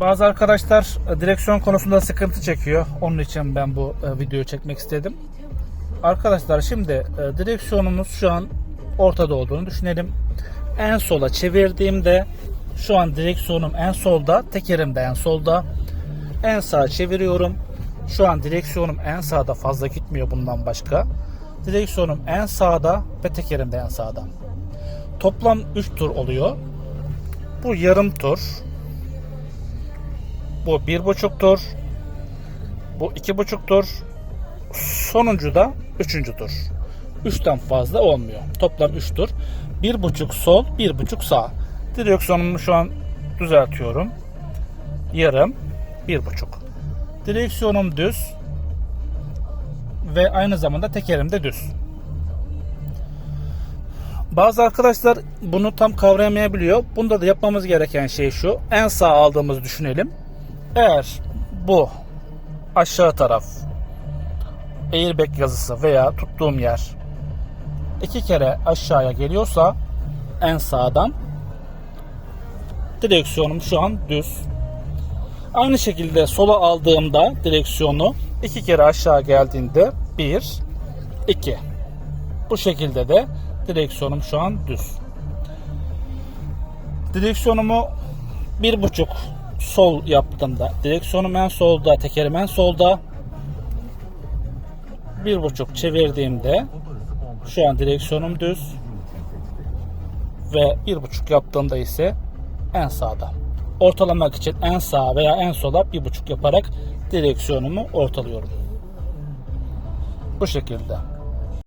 Bazı arkadaşlar e, direksiyon konusunda sıkıntı çekiyor. Onun için ben bu e, videoyu çekmek istedim. Arkadaşlar şimdi e, direksiyonumuz şu an ortada olduğunu düşünelim. En sola çevirdiğimde şu an direksiyonum en solda, tekerim de en solda. En sağa çeviriyorum. Şu an direksiyonum en sağda fazla gitmiyor bundan başka. Direksiyonum en sağda ve tekerim de en sağda. Toplam 3 tur oluyor. Bu yarım tur. Bu bir buçuk tur. Bu iki buçuk tur. Sonuncu da üçüncü tur. Üçten fazla olmuyor. Toplam üç tur. Bir buçuk sol, bir buçuk sağ. Direksiyonumu şu an düzeltiyorum. Yarım, bir buçuk. Direksiyonum düz. Ve aynı zamanda tekerim de düz. Bazı arkadaşlar bunu tam kavrayamayabiliyor. Bunda da yapmamız gereken şey şu. En sağ aldığımızı düşünelim. Eğer bu aşağı taraf airbag yazısı veya tuttuğum yer iki kere aşağıya geliyorsa en sağdan direksiyonum şu an düz. Aynı şekilde sola aldığımda direksiyonu iki kere aşağı geldiğinde bir, iki. Bu şekilde de direksiyonum şu an düz. Direksiyonumu bir buçuk sol yaptığımda direksiyonum en solda, tekerim en solda. Bir buçuk çevirdiğimde şu an direksiyonum düz ve bir buçuk yaptığımda ise en sağda. Ortalamak için en sağa veya en sola bir buçuk yaparak direksiyonumu ortalıyorum. Bu şekilde.